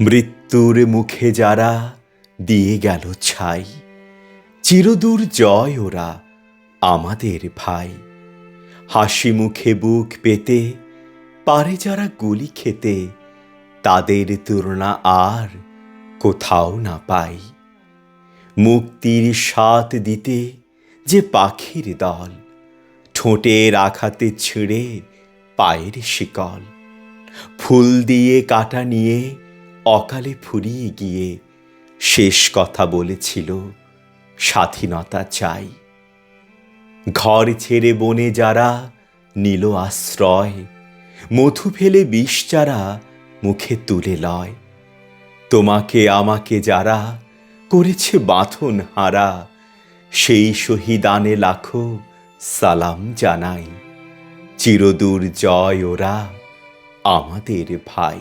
মৃত্যুর মুখে যারা দিয়ে গেল ছাই, চিরদূর জয় ওরা আমাদের ভাই। হাসি মুখে বুক পেতে পারে যারা গুলি খেতে, তাদের তুলনা আর কোথাও না পাই। মুক্তির স্বাদ দিতে যে পাখির দল, ঠোঁটের আঘাতে ছিঁড়ে পায়ের শিকল। ফুল দিয়ে কাটা নিয়ে অকালে ফুরিয়ে গিয়ে শেষ কথা বলেছিল, স্বাধীনতা চাই। ঘর ছেড়ে বনে যারা নিল আশ্রয়, মধু ফেলে বিষ যারা মুখে তুলে লয়। তোমাকে, আমাকে যারা করেছে বাঁধন হারা, সেই শহীদানে লাখো সালাম জানাই। চিরদূর জয় ওরা আমাদের ভাই।